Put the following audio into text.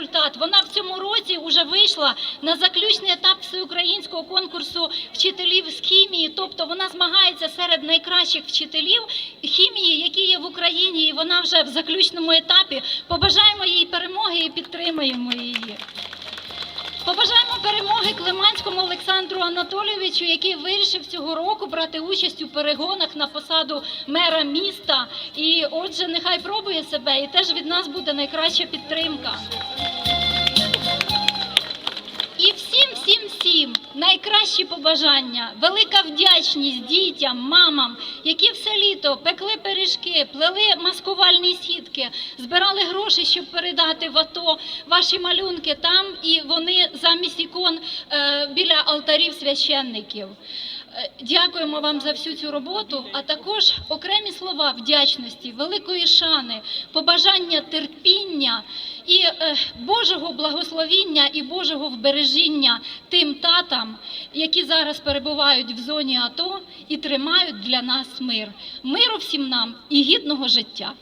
результат. Вона в цьому році вже вийшла на заключний етап всеукраїнського конкурсу вчителів з хімії. Тобто вона змагається серед найкращих вчителів хімії, які є в Україні, і вона вже в заключному етапі. Побажаємо їй перемоги і підтримаємо її. Побажаємо перемоги Климанському Олександру Анатолійовичу, який вирішив цього року брати участь у перегонах на посаду мера міста. І отже, нехай пробує себе, і теж від нас буде найкраща підтримка. І всім, всім, всім найкращі побажання, велика вдячність дітям, мамам, які все літо пекли пиріжки, плели маскувальні сітки, збирали гроші, щоб передати в АТО ваші малюнки там, і вони замість ікон е, біля алтарів священників. Е, Дякуємо вам за всю цю роботу, а також окремі слова вдячності, великої шани, побажання терпіння і е, Божого благословіння і Божого вбережіння тим татам, які зараз перебувають в зоні АТО і тримають для нас мир. Миру всім нам і гідного життя.